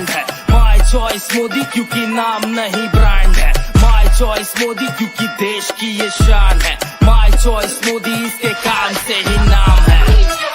मोदी ये वक्त की डिमांड है। माय चॉइस मोदी क्योंकि नाम नहीं ब्रांड है। माई चॉइस मोदी क्योंकि देश की ये शान है। माई चॉइस मोदी इसके काम से ही नाम है।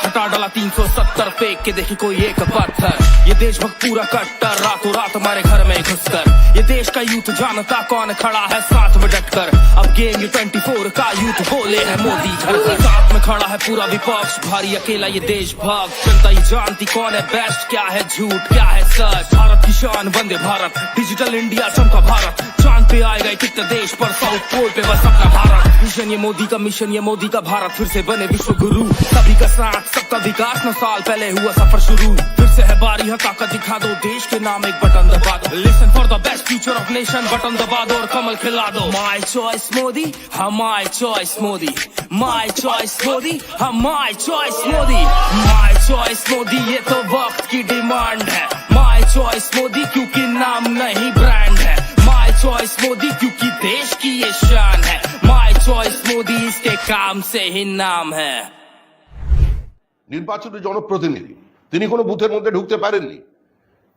हटा डाला 370 फेंक के देखी कोई एक पत्थर। ये देशभक्त पूरा कट्टर, रातों रात हमारे घर में घुसकर। ये देश का यूथ जानता कौन खड़ा है साथ में डटकर। अब गेम ट्वेंटी फोर का यूथ, बोले है मोदी घर साथ में खड़ा है पूरा विपक्ष, भारी अकेला ये देशभक्त। जनता ये जानती कौन है बेस्ट क्या है झूठ, क्या है सच। भारत की शान, वंदे भारत। डिजिटल इंडिया चमका भारत। चाँद पे आएगा ये कितने देश पर साउथ पोल पे बस अपना भारत। मिशन ये मोदी का मिशन ये मोदी का भारत। फिर से बने विश्व गुरु सभी का साथ सबका विकास नौ साल पहले हुआ सफ़र शुरू। फिर से है बारी है ताकत दिखा दो देश के नाम एक बटन दबा दो। Listen for the best future of nation button दबा दो और कमल खिला दो। माई चॉइस मोदी हाँ my choice Modi. My choice Modi हाँ my choice Modi. My choice Modi, ये तो वक्त की डिमांड है। माई चॉइस मोदी, क्योंकि नाम नहीं ब्रांड है। माई चॉइस मोदी, क्योंकि देश की ये शान है। माई चॉइस मोदी, इसके काम से ही नाम है। নির্বাচিত জনপ্রতিনিধি। তিনি কোনো বুথের মধ্যে ঢুকতে পারেননি।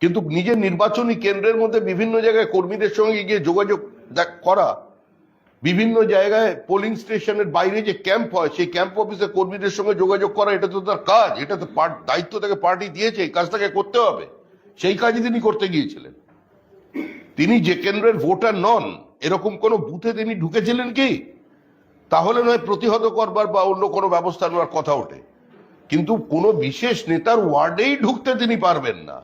কিন্তু নিজের নির্বাচনী কেন্দ্রের মধ্যে বিভিন্ন জায়গায় কর্মীদের সঙ্গে গিয়ে যোগাযোগ করা, বিভিন্ন জায়গায় পোলিং স্টেশনের বাইরে যে ক্যাম্প হয়, সেই ক্যাম্প অফিসে কর্মীদের সঙ্গে যোগাযোগ করা, এটা তো তার কাজ। এটা তো দায়িত্ব তাকে পার্টি দিয়েছে, এই কাজটাকে করতে হবে। সেই কাজই তিনি করতে গিয়েছিলেন। তিনি যে কেন্দ্রের ভোটার নন, এরকম কোন বুথে তিনি ঢুকেছিলেন কি? তাহলে নয় প্রতিহত করবার বা অন্য কোনো ব্যবস্থা নেওয়ার কথা ওঠে। কিন্তু কোনো বিশেষ নেতার ওয়ার্ডেই ঢুকতে তিনি পারবেন না।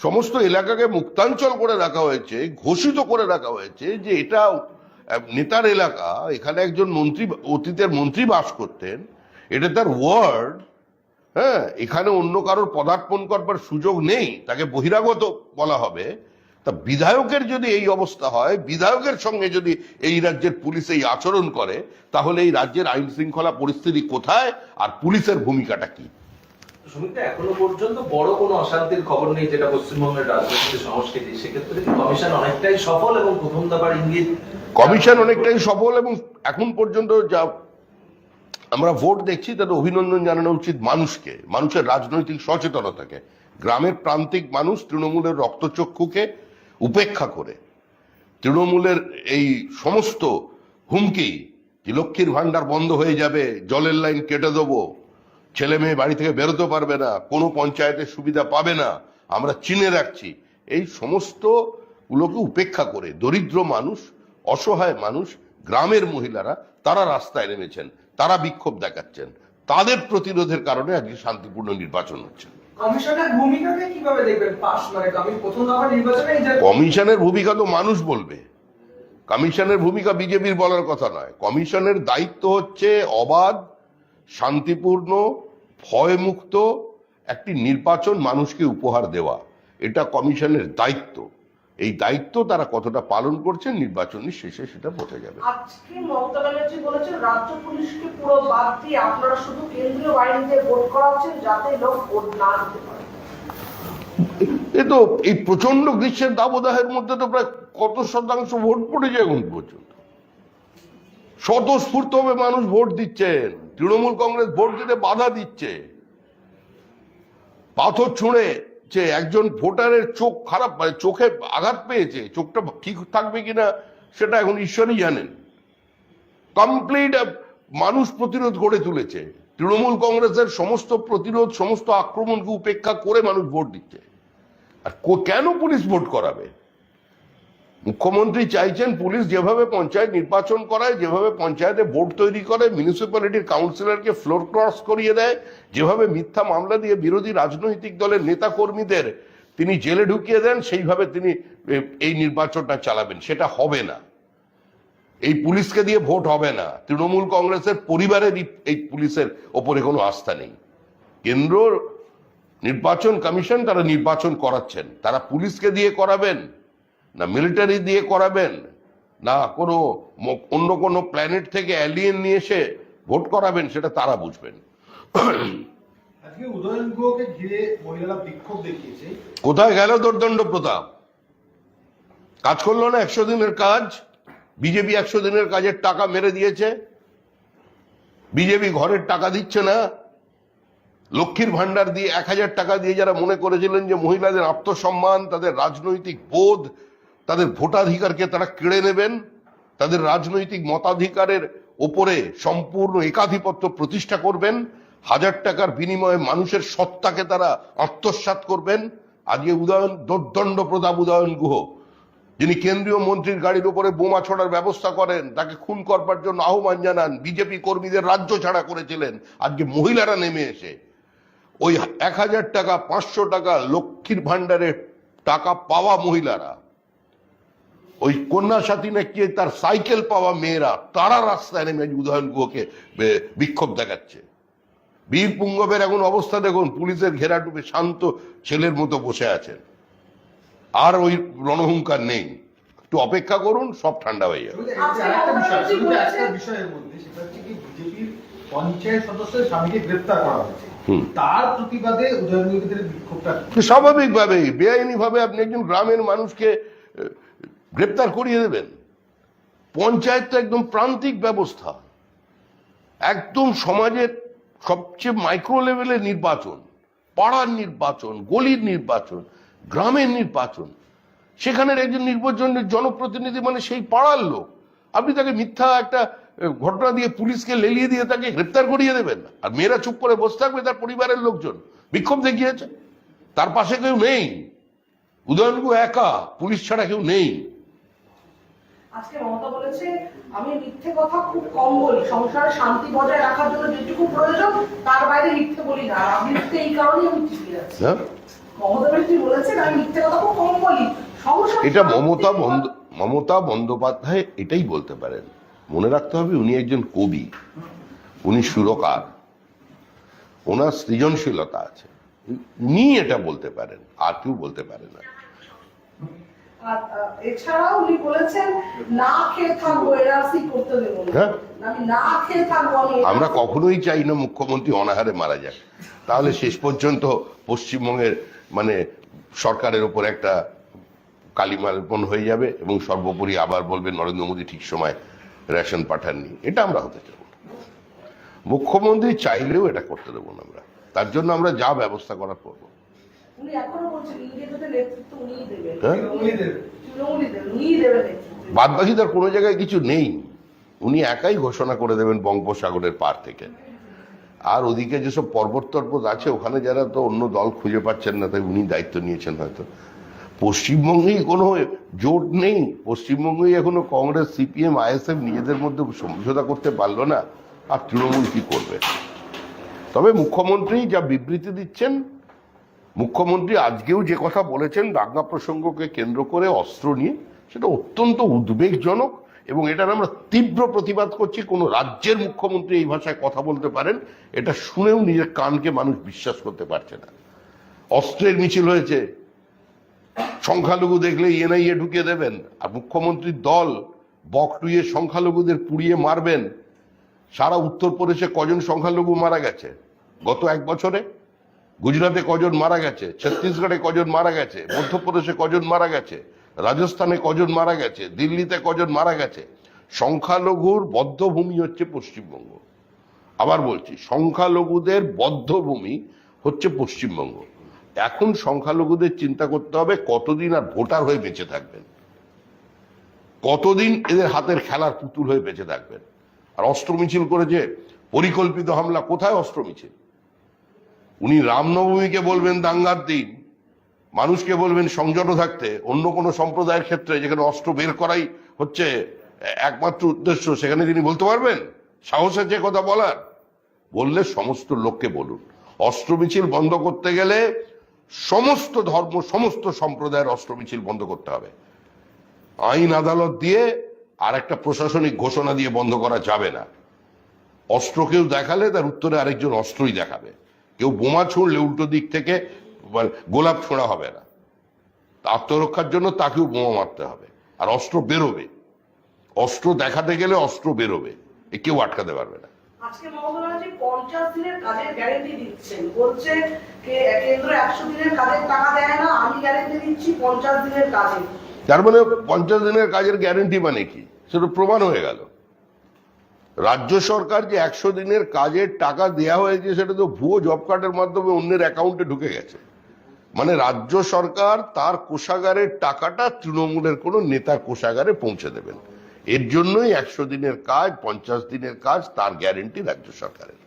সমস্ত এলাকাকে মুক্তাঞ্চল করে রাখা হয়েছে, ঘোষিত করে রাখা হয়েছে যে এটা নেতার এলাকা, এখানে একজন মন্ত্রী, অতীতের মন্ত্রী বাস করতেন, এটা তার ওয়ার্ড হ্যাঁ এখানে অন্য কারোর পদার্পণ করবার সুযোগ নেই, তাকে বহিরাগত বলা হবে। তা বিধায়কের যদি এই অবস্থা হয় বিধায়কের সঙ্গে যদি এই রাজ্যের পুলিশ এই আচরণ করে তাহলে এই রাজ্যের আইন শৃঙ্খলা পরিস্থিতি কোথায় আর পুলিশের ভূমিকাটা কি? এখনও পর্যন্ত বড় কোনো অশান্তির খবর নেই যেটা পশ্চিমবঙ্গের রাজনৈতিক সংস্কৃতি। সেক্ষেত্রে কমিশন অনেকটাই সফল এবং প্রথম দফার ইঙ্গিত? কমিশন অনেকটাই সফল এবং এখন পর্যন্ত যা আমরা ভোট দেখছি তাদের অভিনন্দন জানানো উচিত মানুষকে মানুষের রাজনৈতিক সচেতনতাকে। গ্রামের প্রান্তিক মানুষ তৃণমূলের রক্তচক্ষুকে উপেক্ষা করে। তৃণমূলের এই সমস্ত হুমকি যে লক্ষ্মীর ভাণ্ডার বন্ধ হয়ে যাবে, জলের লাইন কেটে দেবো, ছেলে মেয়ে বাড়ি থেকে বেরোতে পারবে না, কোনো পঞ্চায়েতের সুবিধা পাবে না, আমরা চিনে রাখছি। এই সমস্ত গুলোকে উপেক্ষা করে দরিদ্র মানুষ, অসহায় মানুষ, গ্রামের মহিলারা, তারা রাস্তায় নেমেছেন, তারা বিক্ষোভ দেখাচ্ছেন। তাদের প্রতিরোধের কারণে আজকে শান্তিপূর্ণ নির্বাচন হচ্ছে। কমিশনের ভূমিকাকে কীভাবে দেখবেন? পাশ মানে প্রথম দফা নির্বাচনে কমিশনের ভূমিকা তো মানুষ বলবে। কমিশনের ভূমিকা বিজেপির বলার কথা নয়। কমিশনের দায়িত্ব হচ্ছে অবাধ, শান্তিপূর্ণ, ভয়মুক্ত একটি নির্বাচন মানুষকে উপহার দেওয়া। এটা কমিশনের দায়িত্ব। এই দায়িত্ব তারা কতটা পালন করছেন নির্বাচনের শেষে সেটা বোঝা যাবে। আজকে মমতা ব্যানার্জি বলেছেন রাজ্য পুলিশকে পুরো বাদ দিয়ে আপনারা শুধু কেন্দ্রীয় দিয়ে ভোট করাচ্ছেন যাতে লোক ভোট না দিতে পারে। এ তো এই প্রচণ্ড গ্রীষ্মের দাবদাহের মধ্যে তো প্রায় কত শতাংশ ভোট পড়েছে এখন পর্যন্ত। স্বতঃস্ফূর্তভাবে মানুষ ভোট দিচ্ছেন তৃণমূল কংগ্রেস ভোট দিতে বাধা দিচ্ছে। পাথর ছুঁড়ে যে একজন ভোটারের চোখ খারাপ মানে চোখে আঘাত পেয়েছে, চোখটা ঠিক থাকবে কিনা সেটা এখন ঈশ্বরই জানেন। কমপ্লিট মানুষ প্রতিরোধ গড়ে তুলেছে। তৃণমূল কংগ্রেসের সমস্ত প্রতিরোধ, সমস্ত আক্রমণকে উপেক্ষা করে মানুষ ভোট দিচ্ছে। আর কেন পুলিশ ভোট করাবে? মুখ্যমন্ত্রী চাইছেন পুলিশ যেভাবে পঞ্চায়েত নির্বাচন করায়, যেভাবে পঞ্চায়েতে ভোট তৈরি করে মিউনিসিপ্যালিটির কাউন্সিলরকে ফ্লোর ক্রস করিয়ে দেয়, যেভাবে মিথ্যা মামলা দিয়ে বিরোধী রাজনৈতিক দলের নেতা কর্মীদের তিনি জেলে ঢুকিয়ে দেন, সেইভাবে তিনি এই নির্বাচনটা চালাবেন। সেটা হবে না। এই পুলিশকে দিয়ে ভোট হবে না। তৃণমূল কংগ্রেসের পরিবারের এই পুলিশের ওপরে কোনো আস্থা নেই। কেন্দ্র নির্বাচন কমিশন তারা নির্বাচন করাচ্ছেন। তারা পুলিশকে দিয়ে করাবেন। না মিলিটারি দিয়ে করাবেন না কোনো অন্য কোনো প্ল্যানেট থেকে অ্যালিয়েন নিয়ে এসে ভোট করাবেন সেটা তারা বুঝবেন। কোথায় গেল দোর্দণ্ড প্রতাপ? কাজ করল না একশো দিনের কাজ? বিজেপি একশো দিনের কাজের টাকা মেরে দিয়েছে। বিজেপি ঘরের টাকা দিচ্ছে না। লক্ষ্মীর ভান্ডার দিয়ে এক হাজার টাকা দিয়ে যারা মনে করেছিলেন যে মহিলাদের আত্মসম্মান তাদের রাজনৈতিক বোধ তাদের ভোটাধিকারকে তারা কেড়ে নেবেন, তাদের রাজনৈতিক মতাধিকারের ওপরে সম্পূর্ণ একাধিপত্য প্রতিষ্ঠা করবেন, হাজার টাকার বিনিময়ে মানুষের সত্তাকে তারা আত্মসাৎ করবেন। আজকে উদয়ন, দোর্দণ্ড প্রতাপ উদয়ন গুহ, যিনি কেন্দ্রীয় মন্ত্রীর গাড়ির উপরে বোমা ছোড়ার ব্যবস্থা করেন, তাকে খুন করবার জন্য আহ্বান জানান, বিজেপি কর্মীদের রাজ্য ছাড়া করেছিলেন, আজকে মহিলারা নেমে এসে। ওই এক হাজার টাকা, পাঁচশো টাকা লক্ষ্মীর ভান্ডারে টাকা পাওয়া মহিলারা ওই কন্যা সাথী নাকি তার সাইকেল পাওয়া মেয়েরা তারা রাস্তায় নেমে উদয়ন গুহকে বিক্ষোভ দেখাচ্ছে। বীর পুঙ্গবের এখন অবস্থা দেখুন পুলিশের ঘেরাটুপে শান্ত ছেলের মতো বসে আছেন। আর ওই রণহুঙ্কার নেই। একটু অপেক্ষা করুন সব ঠান্ডা হয়ে যাবে। উদয়নগীদের বিক্ষোভটা স্বাভাবিকভাবেই বেআইনি ভাবে আপনি একজন গ্রামের মানুষকে গ্রেপ্তার করিয়ে দেবেন। পঞ্চায়েত তো একদম প্রান্তিক ব্যবস্থা। একদম সমাজের সবচেয়ে মাইক্রো লেভেলের নির্বাচন, পাড়ার নির্বাচন, গলির নির্বাচন, গ্রামের নির্বাচন। সেখানের একজন নির্বাচনের জনপ্রতিনিধি মানে সেই পাড়ার লোক। আপনি তাকে মিথ্যা একটা ঘটনা দিয়ে পুলিশকে লেলিয়ে দিয়ে তাকে গ্রেপ্তার করিয়ে দেবেন। আর মেয়েরা চুপ করে বসে থাকবে তার পরিবারের লোকজন। বিক্ষোভ দেখিয়েছে। তার পাশে কেউ নেই। উদয়নগু একা, পুলিশ ছাড়া কেউ নেই। আজকে মমতা বলেছে আমি মিথ্যে কথা খুব কম বলি। সংসারে শান্তি বজায় রাখার জন্য যেটুকু প্রয়োজন তার বাইরে মিথ্যে বলি না। আর আমি মিথ্যে এই কারণেই আমি টিকে হ্যাঁ মমতা ব্যানার্জি বলেছেন আমি মিথ্যে কথা খুব কম বলি। সংসার এটা মমতা বন্দ মমতা বন্দ্যোপাধ্যায় এটাই বলতে পারেন। মনে রাখতে হবে উনি একজন কবি। উনি সুরকার। ওনার সৃজনশীলতা আছে। উনি এটা বলতে পারেন আর কেউ বলতে পারে না। এছাড়াও উনি বলেছেন না খেয়ে থাকব এনআরসি করতে দেবো হ্যাঁ। আমি না খেয়ে থাকব আমি আমরা কখনোই চাই না মুখ্যমন্ত্রী অনাহারে মারা যাক। তাহলে শেষ পর্যন্ত পশ্চিমবঙ্গের মানে সরকারের উপর একটা কালিমার্পণ হয়ে যাবে এবং সর্বোপরি আবার বলবে নরেন্দ্র মোদী ঠিক সময় রেশন পাঠাননি। এটা আমরা হতে চাই মুখ্যমন্ত্রী চাইলেও এটা করতে দেবো না আমরা। তার জন্য আমরা যা ব্যবস্থা করার করব। উনি এখনও বাদ বাকি তার কোনো জায়গায় কিছু নেই। উনি একাই ঘোষণা করে দেবেন বঙ্গোপসাগরের পার থেকে। আর ওদিকে যেসব পর্বত টর্বত আছে ওখানে যারা তো অন্য দল খুঁজে পাচ্ছেন না তাই উনি দায়িত্ব নিয়েছেন হয়তো। পশ্চিমবঙ্গেই কোনো জোট নেই। পশ্চিমবঙ্গেই এখনও কংগ্রেস সিপিএম আইএসএফ নিজেদের মধ্যে সমঝোতা করতে পারল না। আর তৃণমূল কি করবে? তবে মুখ্যমন্ত্রী যা বিবৃতি দিচ্ছেন মুখ্যমন্ত্রী আজকেও যে কথা বলেছেন দাঙ্গা প্রসঙ্গকে কেন্দ্র করে অস্ত্র নিয়ে, সেটা অত্যন্ত উদ্বেগজনক এবং এটার আমরা তীব্র প্রতিবাদ করছি। কোনো রাজ্যের মুখ্যমন্ত্রী এই ভাষায় কথা বলতে পারেন, এটা শুনেও নিজের কানকে মানুষ বিশ্বাস করতে পারছে না। অস্ত্রের মিছিল হয়েছে। সংখ্যালঘু দেখলে এনআইএ ঢুকিয়ে দেবেন, আর মুখ্যমন্ত্রীর দল বকটুইয়ে সংখ্যালঘুদের পুড়িয়ে মারবেন। সারা উত্তরপ্রদেশে কজন সংখ্যালঘু মারা গেছে? গত এক বছরে গুজরাটে কজন মারা গেছে, ছত্তিশগড়ে কজন মারা গেছে, মধ্যপ্রদেশে কজন মারা গেছে, রাজস্থানে কজন মারা গেছে, দিল্লিতে কজন মারা গেছে, সংখ্যালঘুর বদ্ধভূমি হচ্ছে পশ্চিমবঙ্গ। আবার বলছি, সংখ্যালঘুদের বদ্ধভূমি হচ্ছে পশ্চিমবঙ্গ। এখন সংখ্যালঘুদের চিন্তা করতে হবে কতদিন আর ভোটার হয়ে বেঁচে থাকবেন। কতদিন এদের হাতের খেলার পুতুল হয়ে বেঁচে থাকবেন। আর অস্ত্র মিছিল করেছে, পরিকল্পিত হামলা, কোথায় অস্ত্র মিছিল উনি রামনবমীকে বলবেন দাঙ্গার দিন, মানুষকে বলবেন সংযত থাকতে, অন্য কোনো সম্প্রদায়ের ক্ষেত্রে যেখানে অস্ত্র বের করাই হচ্ছে একমাত্র উদ্দেশ্য, সেখানে তিনি বলতে পারবেন? সাহস আছে কথা বলার। বললে সমস্ত লোককে বলুন। অস্ত্র মিছিল বন্ধ করতে গেলে সমস্ত ধর্ম, সমস্ত সম্প্রদায়ের অস্ত্র মিছিল বন্ধ করতে হবে। আইন আদালত দিয়ে আর একটা প্রশাসনিক ঘোষণা দিয়ে বন্ধ করা যাবে না। অস্ত্র কেউ দেখালে তার উত্তরে আরেকজন অস্ত্রই দেখাবে। কেউ বোমা ছুঁড়লে উল্টো দিক থেকে মানে গোলাপ ছোঁড়া হবে না। আত্মরক্ষার জন্য তাকেও বোমা মারতে হবে আর অস্ত্র বেরোবে। অস্ত্র দেখাতে গেলে অস্ত্র বেরোবে এ কেউ আটকাতে পারবে না। আজকে মমতা ব্যানার্জি পঞ্চাশ দিনের কাজের গ্যারেন্টি দিচ্ছেন বলছে কেন্দ্র একশো দিনের কাজের টাকা দেয় না আমি গ্যারেন্টি দিচ্ছি পঞ্চাশ দিনের কাজে। তার মানে পঞ্চাশ দিনের কাজের গ্যারেন্টি মানে কি? সেটা প্রমাণ হয়ে গেল। রাজ্য সরকার যে একশো দিনের কাজের টাকা দেয়া হয়েছে সেটা তো ভুয়ো জব কার্ডের মাধ্যমে অন্যের অ্যাকাউন্টে ঢুকে গেছে। মানে রাজ্য সরকার তার কোষাগারের টাকাটা তৃণমূলের কোনো নেতার কোষাগারে পৌঁছে দেবেন। এর জন্যই একশো দিনের কাজ পঞ্চাশ দিনের কাজ তার গ্যারেন্টি রাজ্য সরকারের।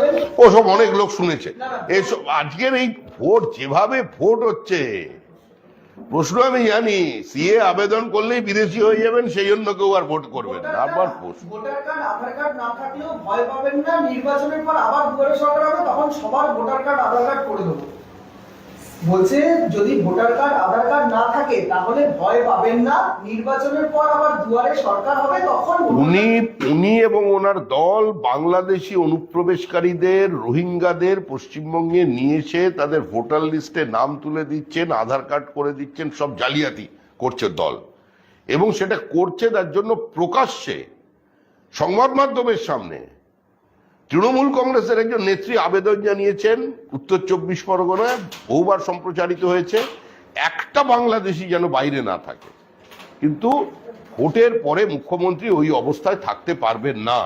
হয়ে ওসব অনেক লোক শুনেছে। না। আজকের এই ভোট যেভাবে ভোট হচ্ছে প্রশ্ন আমি জানি সিএ আবেদন করলেই বিদেশি হয়ে যাবেন সেই জন্য কেউ আর ভোট করবেন না। আবার প্রশ্ন। ভোটার কার্ড আধার কার্ড না থাকলেও ভয় পাবেন না নির্বাচনের পর আবার দুয়ারে সরকার হবে তখন সবার ভোটার কার্ড আধার কার্ড করে দেবো। বলছে, যদি ভোটার কার্ড, আধার কার্ড না থাকে, তাহলে ভয় পাবেন না। নির্বাচনের পর আবার দুয়ারে সরকার হবে, তখন উনি উনি এবং ওনার দল বাংলাদেশি অনুপ্রবেশকারীদের, রোহিঙ্গাদের পশ্চিমবঙ্গে নিয়ে এসে তাদের ভোটার লিস্টে নাম তুলে দিচ্ছেন, আধার কার্ড করে দিচ্ছেন, সব জালিয়াতি করছে দল। এবং সেটা করছে তার জন্য প্রকাশ্যে, সংবাদ মাধ্যমের সামনে। তৃণমূল কংগ্রেসের একজন নেত্রী আবেদন জানিয়েছেন, উত্তর চব্বিশ পরগনায় বহুবার সম্প্রচারিত হয়েছে, একটা বাংলাদেশি যেন বাইরে না থাকে। কিন্তু ভোটের পরে মুখ্যমন্ত্রী ওই অবস্থায় থাকতে পারবেন না।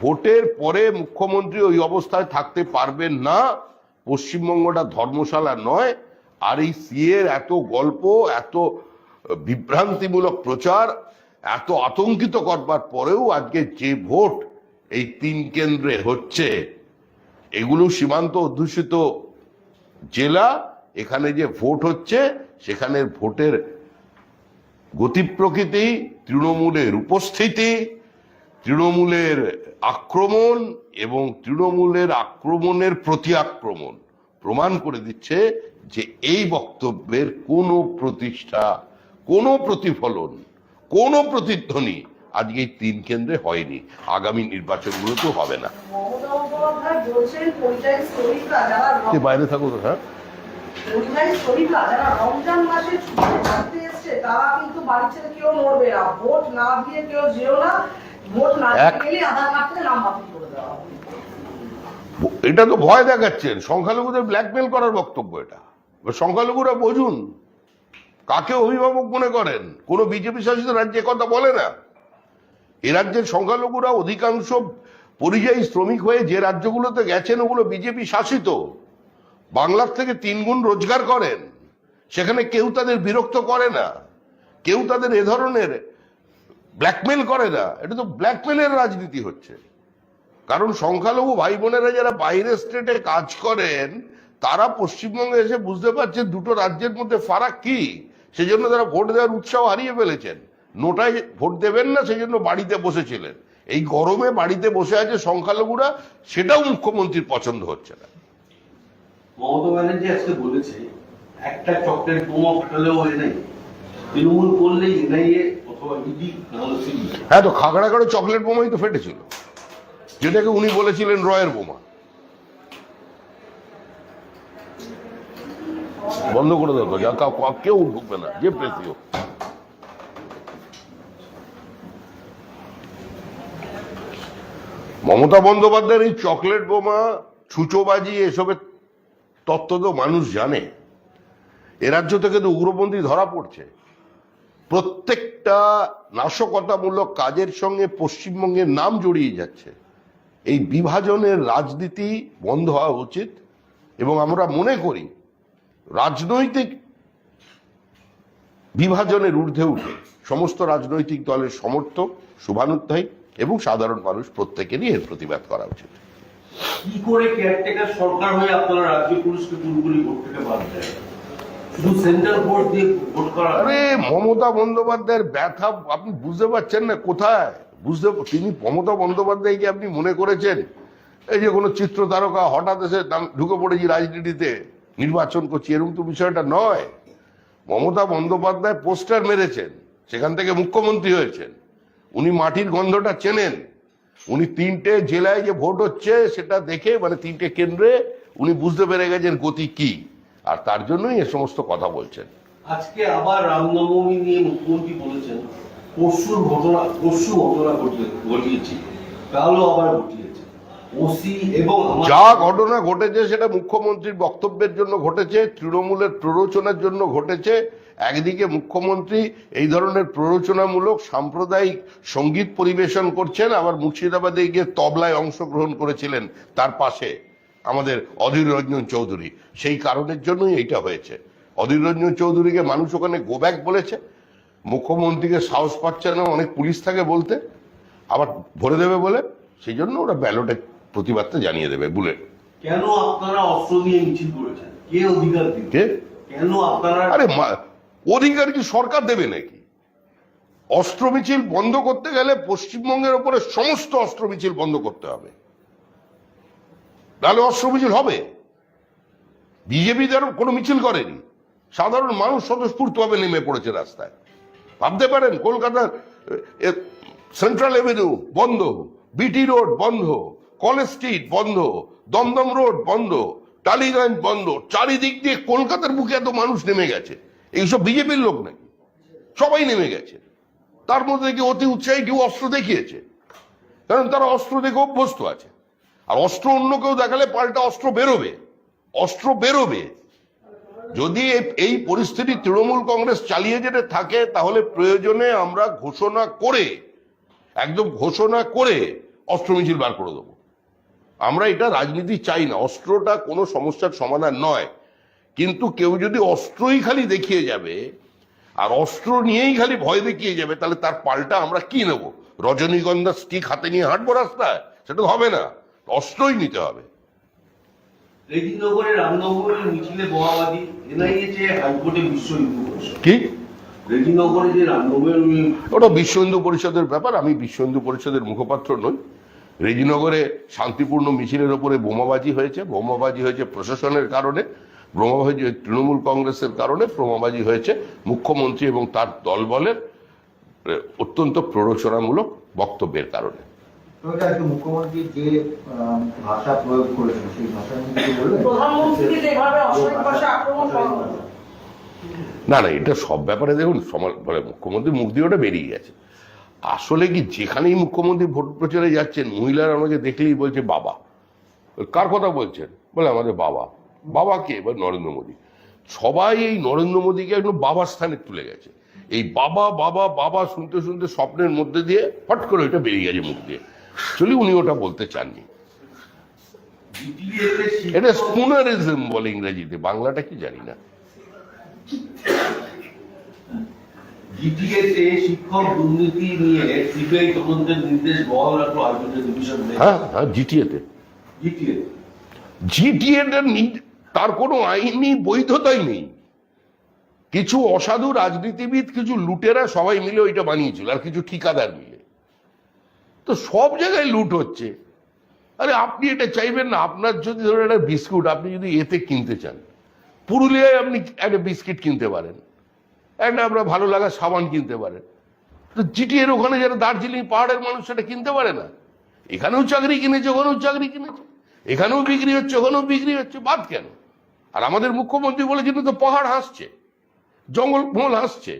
ভোটের পরে মুখ্যমন্ত্রী ওই অবস্থায় থাকতে পারবেন না, পশ্চিমবঙ্গটা ধর্মশালা নয়, আর এই সিএর এত গল্প, এত বিভ্রান্তিমূলক প্রচার, এত আতঙ্কিত করবার পরেও আজকে যে ভোট এই তিন কেন্দ্রে হচ্ছে, এগুলো সীমান্ত অধ্যুষিত জেলা, এখানে যে ভোট হচ্ছে, সেখানের ভোটের গতি প্রকৃতি তৃণমূলের উপস্থিতি, তৃণমূলের আক্রমণ এবং তৃণমূলের আক্রমণের প্রতি আক্রমণ প্রমাণ করে দিচ্ছে যে এই বক্তব্যের কোনো প্রতিষ্ঠা, কোনো প্রতিফলন, কোনো প্রতিধ্বনি আজকে এই তিন কেন্দ্রে হয়নি। আগামী নির্বাচনগুলোতেও হবে না। বাইরে থাকো তো, হ্যাঁ এটা তো ভয় দেখাচ্ছেন। সংখ্যালঘুদের ব্ল্যাকমেল করার বক্তব্য এটা। সংখ্যালঘুরা বুঝুন। কাকে অভিভাবক মনে করেন? কোনো বিজেপি শাসিত রাজ্যে কথা বলে না। এ রাজ্যের সংখ্যালঘুরা অধিকাংশ পরিযায়ী শ্রমিক হয়ে যে রাজ্যগুলোতে গেছেন ওগুলো বিজেপি শাসিত। বাংলার থেকে তিন গুণ রোজগার করেন। সেখানে কেউ তাদের বিরক্ত করে না। কেউ তাদের এ ধরনের ব্ল্যাকমেল করে না। এটা তো ব্ল্যাকমেলের রাজনীতি হচ্ছে। কারণ সংখ্যালঘু ভাই বোনেরা যারা বাইরের স্টেটে কাজ করেন, তারা পশ্চিমবঙ্গে এসে বুঝতে পারছেন দুটো রাজ্যের মধ্যে ফারাক কি। সেজন্য তারা ভোট দেওয়ার উৎসাহ হারিয়ে ফেলেছেন। নোটায় ভোট দেবেন না সেই জন্য বাড়িতে বসেছিলেন। এই গরমে বাড়িতে বসে আছে সংখ্যালঘুরা সেটাও মুখ্যমন্ত্রীর পছন্দ হচ্ছে না। মমতা ব্যানার্জি আজকে বলেছে একটা চকলেট বোমা ফাটালেও এনআই তৃণমূল করলেই এনআইএ অথবা ইডি হ্যাঁ তো খাগড়াগড়ে চকলেট বোমাই তো ফেটেছিল। যেটাকে উনি বলেছিলেন রয়ের বোমা। বন্ধ করে দেবো যা কেউ ঢুকবে না যে প্রেসি মমতা বন্দ্যোপাধ্যায়ের এই চকলেট বোমা, ছুচোবাজি, এসবের তত্ত্ব তো মানুষ জানে। এ রাজ্য থেকে তো উগ্রপন্থী ধরা পড়ছে। প্রত্যেকটা নাশকতামূলক কাজের সঙ্গে পশ্চিমবঙ্গের নাম জড়িয়ে যাচ্ছে। এই বিভাজনের রাজনীতি বন্ধ হওয়া উচিত এবং আমরা মনে করি রাজনৈতিক বিভাজনের ঊর্ধ্বে উঠে সমস্ত রাজনৈতিক দলের সমর্থক শুভানুধ্যায়ী এবং সাধারণ মানুষ প্রত্যেকেরই এর প্রতিবাদ করা উচিত। কি করে কেয়ারটেকার সরকার হয়ে আপনারা রাজ্য পুলিশকে পুরোপুরি ভোট থেকে বাদ দেয় শুধু সেন্ট্রাল ভোট দিয়ে ভোট করা আরে মমতা বন্দ্যোপাধ্যায়ের ব্যথা আপনি বুঝতে পারছেন না কোথায়? বুঝতে তিনি মমতা বন্দ্যোপাধ্যায়কে আপনি মনে করেছেন? এই যে কোনো চিত্র তারকা হঠাৎ এসে ঢুকে পড়েছি রাজনীতিতে নির্বাচন করছি এরকম তো বিষয়টা নয়। মমতা বন্দ্যোপাধ্যায় পোস্টার মেরেছেন সেখান থেকে মুখ্যমন্ত্রী হয়েছেন। উনি মাটির গন্ধটা চেনেন। উনি তিনটে জেলায় যে ভোট হচ্ছে সেটা দেখে মানে তিনটে কেন্দ্রে উনি বুঝতে পেরে গেছেন গতি কি। আর তার জন্যই এ সমস্ত কথা বলছেন। আজকে আবার রামনবমী নিয়ে মুখ্যমন্ত্রী বলেছেন পরশুর ঘটনা পরশু ঘটনা ঘটিয়েছি কালও আবার ঘটিয়েছে। ওসি এবং যা ঘটনা ঘটেছে সেটা মুখ্যমন্ত্রীর বক্তব্যের জন্য ঘটেছে তৃণমূলের প্ররোচনার জন্য ঘটেছে একদিকে মুখ্যমন্ত্রী এই ধরনের প্ররোচনামূলক সাম্প্রদায়িক সংগীত পরিবেশন করছেন আবার মুর্শিদাবাদে গিয়ে তবলায় অংশগ্রহণ করেছিলেন তার পাশে আমাদের অধীর রঞ্জন চৌধুরী। সেই কারণের জন্যই এইটা হয়েছে। অধীর রঞ্জন চৌধুরীকে মানুষ ওখানে গোব্যাক বলেছে। মুখ্যমন্ত্রীকে সাহস পাচ্ছে না অনেক পুলিশ থাকে বলতে। আবার ভরে দেবে বলে সেই জন্য ওরা ব্যালটে প্রতিবাদটা জানিয়ে দেবে বুলেট। কেন আপনারা অস্ত্র নিয়ে মিছিল করেছেন? কে অধিকার দিল? কে? কেন আপনারা আরে অধিকার কি সরকার দেবে নাকি? অস্ত্র মিছিল বন্ধ করতে গেলে পশ্চিমবঙ্গের ওপরে সমস্ত অস্ত্র মিছিল বন্ধ করতে হবে। তাহলে অস্ত্র মিছিল হবে? বিজেপি তার কোনো মিছিল করেনি। সাধারণ মানুষ স্বতঃস্ফূর্তভাবে নেমে পড়েছে রাস্তায়। ভাবতে পারেন, কলকাতার সেন্ট্রাল এভিনিউ বন্ধ বিটি রোড বন্ধ, কলেজ স্ট্রিট বন্ধ, দমদম রোড বন্ধ, টালিগঞ্জ বন্ধ, চারিদিক দিয়ে কলকাতার বুকে এত মানুষ নেমে গেছে। এইসব বিজেপির লোক নাকি সবাই নেমে গেছে। তার মধ্যে কি অতি উৎসাহী কেউ অস্ত্র দেখিয়েছে। কারণ তারা অস্ত্র দেখে অভ্যস্ত আছে। আর অস্ত্র অন্য কেউ দেখালে পাল্টা অস্ত্র বেরোবে। অস্ত্র বেরোবে। যদি এই পরিস্থিতি তৃণমূল কংগ্রেস চালিয়ে যেতে থাকে, তাহলে প্রয়োজনে আমরা ঘোষণা করে একদম ঘোষণা করে অস্ত্র মিছিল বার করে দেবো। আমরা এটা রাজনীতি চাই না। অস্ত্রটা কোনো সমস্যার সমাধান নয়। কিন্তু কেউ যদি অস্ত্রই খালি দেখিয়ে যাবে আর অস্ত্র নিয়েই খালি ভয় দেখিয়ে যাবে তাহলে তার পাল্টা আমরা কি নেব? রজনীগন্ধা স্টিক হাতে নিয়ে হাঁটবো রাস্তায়? সেটা হবে না। অস্ত্রই নিতে হবে। রেজিনগরে রামনগরের মিছিলে বোমাবাদী এনআইএ হাইকোর্টে বিশ্ব হিন্দু কি? রেজিনগরে যে রামনগরের ওটা বিশ্ব হিন্দু পরিষদের ব্যাপার আমি বিশ্ব হিন্দু পরিষদের মুখপাত্র নই। রেজিনগরে শান্তিপূর্ণ মিছিলের ওপরে বোমাবাজি হয়েছে। বোমাবাজি হয়েছে প্রশাসনের কারণে। হয়েছে তৃণমূল কংগ্রেসের কারণে বোমাবাজি হয়েছে মুখ্যমন্ত্রী এবং তার দলবলের অত্যন্ত প্ররোচনামূলক বক্তব্যের কারণে। মুখ্যমন্ত্রী যে ভাষা প্রয়োগ করেছেন সেই ভাষার মধ্যে কি বলবেন প্রধানমন্ত্রীকে যেভাবে অস্ত্রের পাশে আক্রমণ করা হলো না না এটা সব ব্যাপারে দেখুন মানে মুখ্যমন্ত্রী মুখ দিয়ে ওটা বেরিয়ে গেছে। আসলে কি যেখানেই মুখ্যমন্ত্রী ভোট প্রচারে যাচ্ছেন মহিলারা আমাকে দেখলেই বলছে বাবা। কার কথা বলছেন? বলে আমাদের বাবা। বাবা কে এবার নরেন্দ্র মোদী। সবাই এই নরেন্দ্র মোদীকে একদম বাবার স্থানে তুলে গেছে। এই বাবা বাবা বাবা শুনতে শুনতে স্বপ্নের মধ্যে দিয়ে ফট করে ওইটা বেরিয়ে গেছে মুখ দিয়ে। চলি উনি ওটা বলতে চাননি। এটা স্পুনারিজম বলে ইংরেজিতে বাংলাটা কি জানি না। জিটিএতে শিক্ষক দুর্নীতি নিয়ে সিবিআই তদন্তের নির্দেশ বহাল রাখল হাইকোর্টের ডিভিশন হ্যাঁ হ্যাঁ জিটিএতে। জিটিএ। জিটিএ তার কোনো আইনি বৈধতাই নেই। কিছু অসাধু রাজনীতিবিদ, কিছু লুটেরা সবাই মিলে ওইটা বানিয়েছিল, আর কিছু ঠিকাদার মিলে। তো সব জায়গায় লুট হচ্ছে। আরে আপনি এটা চাইবেন না, আপনার যদি ধরুন একটা বিস্কুট, আপনি যদি এতে কিনতে চান, পুরুলিয়ায় আপনি একটা বিস্কিট কিনতে পারেন, একটা আপনার ভালো লাগা সাবান কিনতে পারেন। তো জিটিএর ওখানে যারা দার্জিলিং পাহাড়ের মানুষ, সেটা কিনতে পারে না। এখানেও চাকরি কিনেছে, ওখানেও চাকরি কিনেছে, এখানেও বিক্রি হচ্ছে, ওখানেও বিক্রি হচ্ছে, বাদ কেন? আর আমাদের মুখ্যমন্ত্রী বলেছেন তো পাহাড় হাসছে জঙ্গলমহল হাসছে।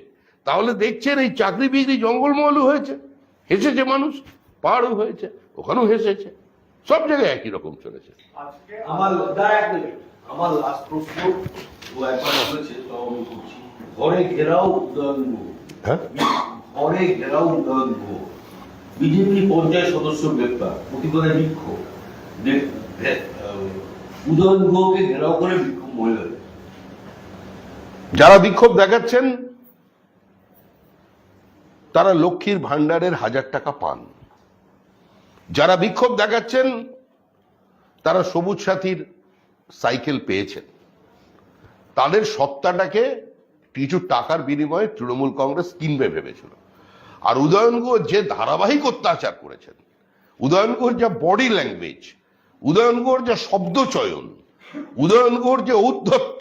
তাহলে দেখছেন এই চাকরি বিক্রি জঙ্গলমহলও হয়েছে হেসেছে মানুষ পাহাড়ও হয়েছে ওখানেও হেসেছে সব জায়গায় একই রকম চলেছে। আমার আমার লাস্ট প্রশ্ন ও একবার বলেছে তো ঘরে ঘেরাও উদয়ন হ্যাঁ? ঘরে ঘেরাও উদয়ন বিজেপি পঞ্চায়েত সদস্য গ্রেপ্তার প্রতিবাদে বিক্ষোভ। উদয়ন গুহকে ঘেরাও করে বিক্ষোভ। যারা বিক্ষোভ দেখাচ্ছেন, তারা লক্ষ্মীর ভান্ডারের হাজার টাকা পান। যারা বিক্ষোভ দেখাচ্ছেন, তারা সবুজ সাথীর সাইকেল পেয়েছেন। তাদের সত্তাটাকে কিছু টাকার বিনিময়ে তৃণমূল কংগ্রেস কিনবে ভেবেছিল। আর উদয়ন গুহ যে ধারাবাহিক অত্যাচার করেছেন, উদয়ন গুহর যা বডি ল্যাঙ্গুয়েজ উদয়ন গুহর যা শব্দ চয়ন উদয়ন গুহর যে ঔদ্ধত্য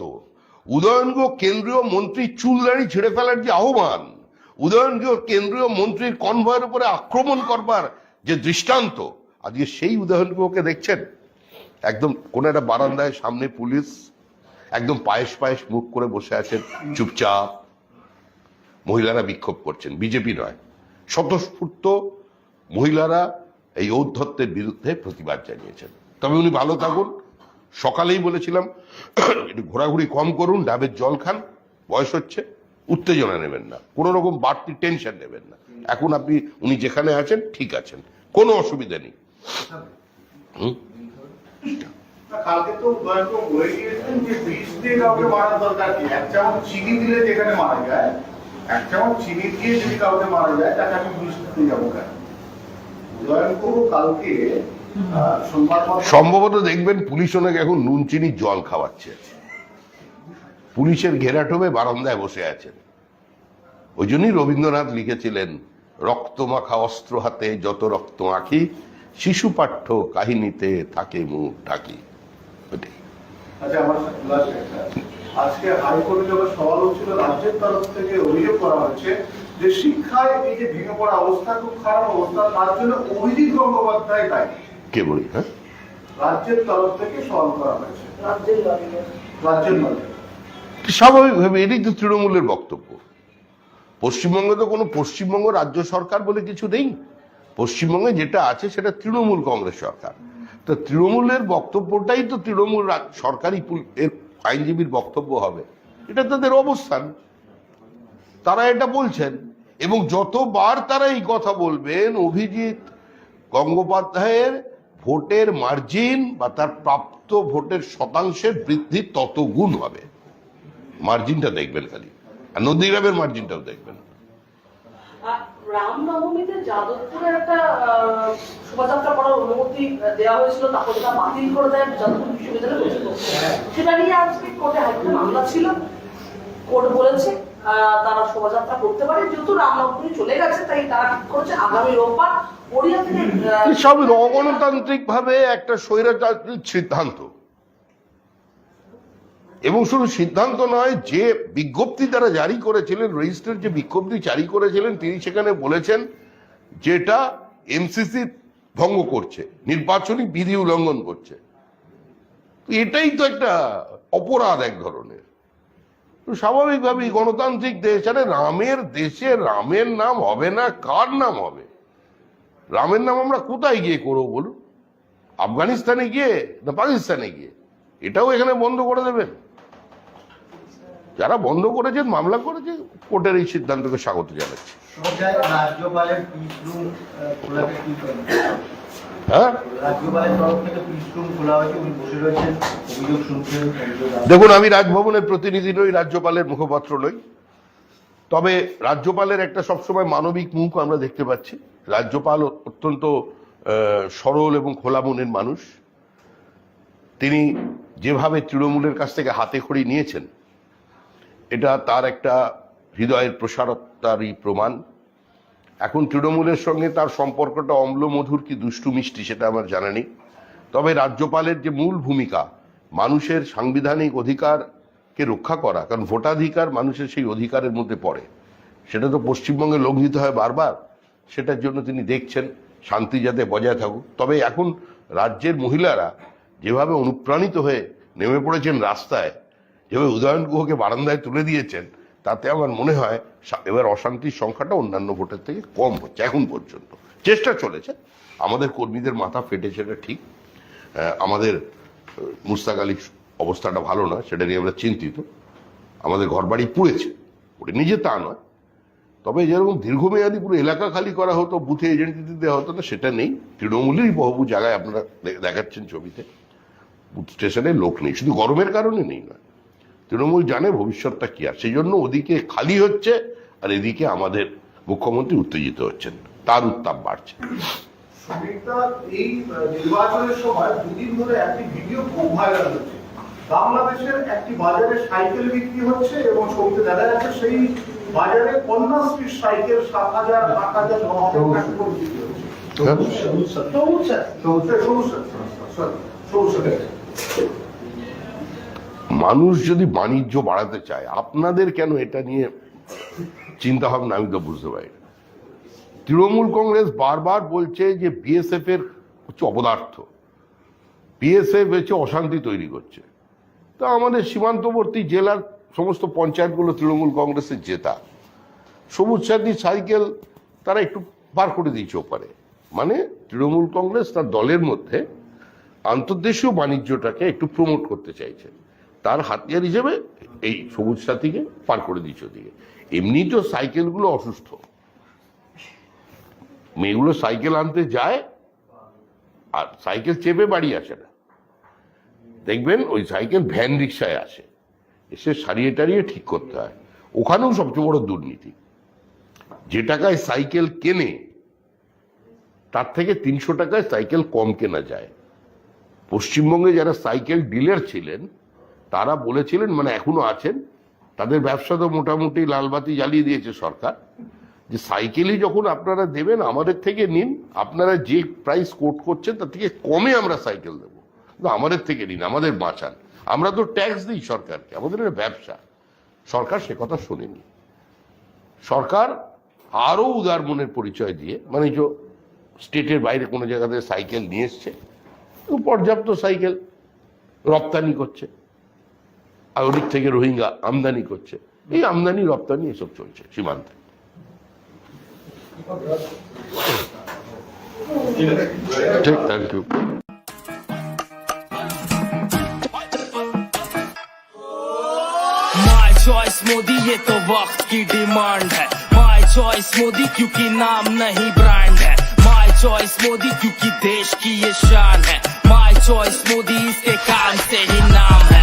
উদয়ন গুহ কেন্দ্রীয় মন্ত্রী চুলদাড়ি ছেড়ে ফেলার যে আহ্বান উদয়ন গুহ কেন্দ্রীয় মন্ত্রীর কনভয়ের উপরে আক্রমণ করবার যে দৃষ্টান্ত, আজকে সেই উদয়ন গুহকে দেখছেন? একদম কোন একটা বারান্দায় সামনে পুলিশ, একদম পায়েস পায়েস মুখ করে বসে আছেন, চুপচাপ। মহিলারা বিক্ষোভ করছেন, বিজেপি নয়, স্বতঃস্ফূর্ত মহিলারা এই ঔদ্ধত্যের বিরুদ্ধে প্রতিবাদ জানিয়েছেন। তবে উনি ভালো থাকুন সকালেই বলেছিলাম, একটু ঘোরাঘুরি কম করুন, ডাবের জল খান, বয়স হচ্ছে, উত্তেজনা নেবেন না, কোনো রকম বাড়তি টেনশন নেবেন না। এখন আপনি, উনি যেখানে আছেন, ঠিক আছেন, কোনো অসুবিধা নেই। কালকে চিনি চিনি সম্ভবত দেখবেন পুলিশ ওনাকে এখন নুন চিনির জল খাওয়াচ্ছে পুলিশের ঘেরাটোবে বারান্দায় বসে আছেন ওই জন্যই রবীন্দ্রনাথ লিখেছিলেন রক্তমাখা অস্ত্র হাতে যত রক্ত আঁকি শিশু পাঠ্য কাহিনীতে থাকে মুখ ঢাকি ওটাই। আচ্ছা। আজকে হাইকোর্টে যখন সওয়াল হচ্ছিল রাজ্যের তরফ থেকে অভিযোগ করা হচ্ছে যে শিক্ষায় এই যে ভেঙে পড়া অবস্থা খুব খারাপ অবস্থা তার জন্য অভিজিৎ গঙ্গোপাধ্যায় দায়ী কে বলি হ্যাঁ? রাজ্যের তরফ থেকে করা হয়েছে। রাজ্যের স্বাভাবিকভাবে এটাই তো তৃণমূলের বক্তব্য। পশ্চিমবঙ্গে তো কোনো পশ্চিমবঙ্গ রাজ্য সরকার বলে কিছু নেই। পশ্চিমবঙ্গে যেটা আছে সেটা তৃণমূল কংগ্রেস সরকার। তো তৃণমূলের বক্তব্যটাই তো তৃণমূল সরকারি এর আইনজীবীর বক্তব্য হবে। এটা তাদের অবস্থান। তারা এটা বলছেন। এবং যতবার তারা এই কথা বলবেন অভিজিৎ গঙ্গোপাধ্যায়ের ভোটের মার্জিন বা তার প্রাপ্ত ভোটের শতাংশের বৃদ্ধি তত গুণ হবে। মার্জিনটা দেখবেন খালি। আর নন্দীগ্রামের মার্জিনটাও দেখবেন। রামনবমীতে যাদবপুরের একটা শোভাযাত্রা করার অনুমতি দেওয়া হয়েছিল বাতিল করে দেয় যাদবপুর বিশ্ববিদ্যালয় সেটা নিয়ে আজকে কোর্টে হাইকোর্টে মামলা ছিল। কোর্ট বলেছে তারা শোভাযাত্রা করতে পারে। যেহেতু রামনবমী চলে গেছে, তাই তারা ঠিক করেছে। আগামী রোববার সব ভাবে একটা স্বৈরতান্ত্রিক সিদ্ধান্ত? এবং শুধু সিদ্ধান্ত নয়, যে বিজ্ঞপ্তি তারা জারি করেছিলেন রেজিস্টার যে বিজ্ঞপ্তি জারি করেছিলেন, তিনি সেখানে বলেছেন যেটা এমসিসি ভঙ্গ করছে, নির্বাচনী বিধি উল্লঙ্ঘন করছে। এটাই তো একটা অপরাধ এক ধরনের। তো স্বাভাবিকভাবেই গণতান্ত্রিক দেশ। আরে রামের দেশে রামের নাম হবে না, কার নাম হবে? রামের নাম আমরা কোথায় গিয়ে করব বলুন? আফগানিস্তানে গিয়ে না পাকিস্তানে গিয়ে? এটাও এখানে বন্ধ করে দেবেন। যারা বন্ধ করেছেন, মামলা করেছে কোর্টের এই সিদ্ধান্তকে স্বাগত জানাচ্ছি। হ্যাঁ। দেখুন, আমি রাজভবনের প্রতিনিধি নই, রাজ্যপালের মুখপাত্র নই। তবে রাজ্যপালের একটা সবসময় মানবিক মুখ আমরা দেখতে পাচ্ছি। রাজ্যপাল অত্যন্ত সরল এবং খোলা মনের মানুষ। তিনি যেভাবে তৃণমূলের কাছ থেকে হাতে খড়ি নিয়েছেন, এটা তার একটা হৃদয়ের প্রসারতারই প্রমাণ। এখন তৃণমূলের সঙ্গে তার সম্পর্কটা অম্ল মধুর কি দুষ্টু মিষ্টি সেটা আমার জানা নেই। তবে রাজ্যপালের যে মূল ভূমিকা, মানুষের সাংবিধানিক অধিকারকে রক্ষা করা, কারণ ভোটাধিকার মানুষের সেই অধিকারের মধ্যে পড়ে। সেটা তো পশ্চিমবঙ্গে লঙ্ঘিত হয় বারবার, সেটার জন্য তিনি দেখছেন, শান্তি যাতে বজায় থাকুক। তবে এখন রাজ্যের মহিলারা যেভাবে অনুপ্রাণিত হয়ে নেমে পড়েছেন রাস্তায়, যেভাবে উদয়ন গুহকে বারান্দায় তুলে দিয়েছেন তাতে আমার মনে হয় এবার অশান্তির সংখ্যাটা অন্যান্য ভোটের থেকে কম হচ্ছে, এখন পর্যন্ত। চেষ্টা চলেছে। আমাদের কর্মীদের মাথা ফেটেছে এটা ঠিক। আমাদের মুস্তাক আলীর অবস্থাটা ভালো না, সেটা নিয়ে আমরা চিন্তিত। আমাদের ঘরবাড়ি পুড়েছে। ওটা নিজে তা নয়। তবে যেরকম দীর্ঘমেয়াদী পুরো এলাকা খালি করা হতো, বুথে এজেন্টি দেওয়া হতো না সেটা নেই। তৃণমূলেরই বহু জায়গায় আপনারা দেখাচ্ছেন ছবিতে। বুথ স্টেশনে লোক নেই। শুধু গরমের কারণে নেই নয়। তৃণমূল জানে ভবিষ্যৎটা কি আর। সেই জন্য ওদিকে খালি হচ্ছে আর এদিকে আমাদের মুখ্যমন্ত্রী উত্তেজিত হচ্ছেন। তার উত্তাপ বাড়ছে। এই নির্বাচনের সময় দুদিন ধরে একটি ভিডিও খুব ভাইরাল হচ্ছে। বাংলাদেশের একটি বাজারে সাইকেল বিক্রি হচ্ছে এবং ছবিতে দেখা যাচ্ছে সেই বাজারে সাইকেল সাত হাজার আট হাজার ন হাজার বিক্রি হচ্ছে? সবুজ সাথী। সবুজ সবুজ সবুজ সাথী। মানুষ যদি বাণিজ্য বাড়াতে চায়, আপনাদের কেন এটা নিয়ে চিন্তা ভাবনা আমি তো বুঝতে পারি তৃণমূল কংগ্রেস বারবার বলছে যে বিএসএফ এর হচ্ছে অপদার্থ। বিএসএফ হচ্ছে অশান্তি তৈরি করছে। তা আমাদের সীমান্তবর্তী জেলার সমস্ত পঞ্চায়েতগুলো তৃণমূল কংগ্রেসের জেতা। সবুজ সাথী সাইকেল তারা একটু বার করে দিয়েছে ওপারে। মানে তৃণমূল কংগ্রেস তার দলের মধ্যে আন্তর্দেশীয় বাণিজ্যটাকে একটু প্রমোট করতে চাইছে। তার হাতিয়ার হিসেবে এই সবুজ সাথীকে পার করে দিচ্ছে ওদিকে। এমনি তো সাইকেলগুলো অসুস্থ। মেয়েগুলো সাইকেল আনতে যায়, আর সাইকেল চেপে বাড়ি আসে না। দেখবেন ওই সাইকেল ভ্যান রিক্সায় আসে। এসে সারিয়ে টারিয়ে ঠিক করতে হয়। ওখানেও সবচেয়ে বড় দুর্নীতি। যে টাকায় সাইকেল কেনে, তার থেকে তিনশো টাকায় সাইকেল কম কেনা যায়। পশ্চিমবঙ্গে যারা সাইকেল ডিলার ছিলেন তারা বলেছিলেন মানে এখনও আছেন, তাদের ব্যবসা তো মোটামুটি লালবাতি জ্বালিয়ে দিয়েছে সরকার, যে সাইকেলই যখন আপনারা দেবেন, আমাদের থেকে নিন, আপনারা যে প্রাইস কোট করছেন, তার থেকে কমে আমরা সাইকেল দেবো। কিন্তু আমাদের থেকে নিন, আমাদের বাঁচান। আমরা তো ট্যাক্স দিই সরকারকে, আমাদের এটা ব্যবসা। সরকার সে কথা শোনেনি। সরকার আরও উদার মনের পরিচয় দিয়ে মানে যে স্টেটের বাইরে কোনো জায়গাতে সাইকেল নিয়ে এসছে, পর্যাপ্ত সাইকেল রপ্তানি করছে। আর ওদিক থেকে রোহিঙ্গা আমদানি করছে এই আমদানি রপ্তানি এসব চলছে সীমান্তে ঠিক thank you my choice Modi ये तो वक्त की डिमांड है माय चॉइस मोदी क्योंकि नाम नहीं ब्रांड है माय चॉइस मोदी क्योंकि देश की ये शान है माय चॉइस मोदी इसके काम से ही नाम है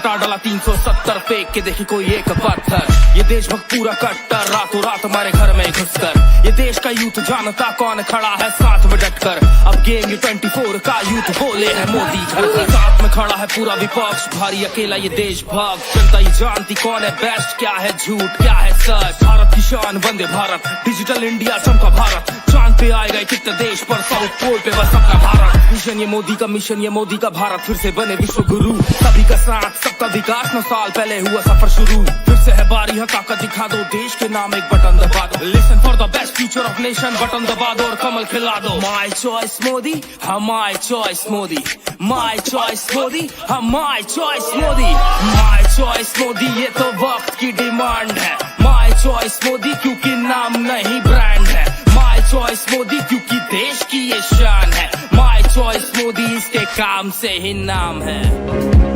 हटा डाला 370 फेंक के, देखी कोई एक पत्थर। ये देशभक्त पूरा कट्टर, रातों रात हमारे घर में घुसकर। ये देश का यूथ जानता कौन खड़ा है, साथ में डटकर। अब गेम ये 24 का यूथ बोले है, मोदी घर साथ में खड़ा है पूरा विपक्ष, भारी अकेला ये देशभक्त। जनता ये जानती कौन है बेस्ट क्या है झूठ, क्या है सच। भारत की शान, वंदे भारत। डिजिटल इंडिया चमका भारत। चाँद पे आए गए कितने देश पर साउथ पोल पे बस अपना भारत। मिशन ये मोदी का मिशन ये मोदी का भारत। फिर से बने विश्व गुरु सभी का साथ सबका विकास नौ साल पहले हुआ सफ़र शुरू। फिर से है बारी है ताकत दिखा दो देश के नाम एक बटन दबा दो। Listen for the best future of nation button दबा दो और कमल खिला दो। My choice Modi my choice Modi my choice Modi हम my choice Modi my choice Modi ये तो वक्त की डिमांड है। माई चॉइस मोदी क्योंकि नाम नहीं ब्रांड है। माई चॉइस मोदी क्योंकि देश की ये शान है। माई चॉइस मोदी इसके काम से ही नाम है।